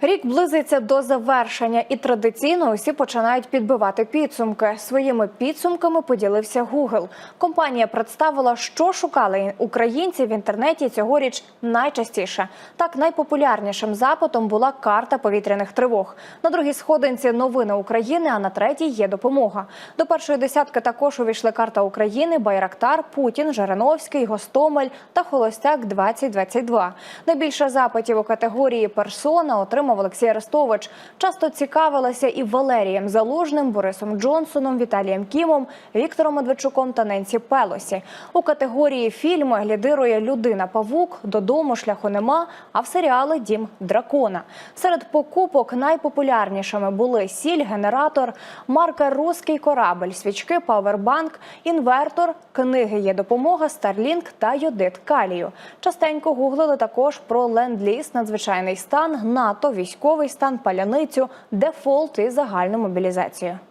Рік близиться до завершення, і традиційно усі починають підбивати підсумки. Своїми підсумками поділився Google. Компанія представила, що шукали українці в інтернеті цьогоріч найчастіше. Так, найпопулярнішим запитом була карта повітряних тривог. На другій сходинці новини України, а на третій є допомога. До першої десятки також увійшли карта України, Байрактар, Путін, Жириновський, Гостомель та Холостяк 2022 Найбільше запитів у категорії персона отримав Олексій Арестович. Часто цікавилася і Валерієм Залужним, Борисом Джонсоном, Віталієм Кімом, Віктором Медведчуком та Ненсі Пелосі. У категорії фільми лідирує Людина Павук, додому шляху нема. А в серіали Дім дракона. Серед покупок найпопулярнішими були сіль, генератор, марка Руський корабель, свічки, павербанк, інвертор, книги є допомога, Старлінк та йодит калію. Частенько гуглили також про ленд-ліз, надзвичайний стан, НАТО, військовий стан, паляницю, дефолт і загальну мобілізацію.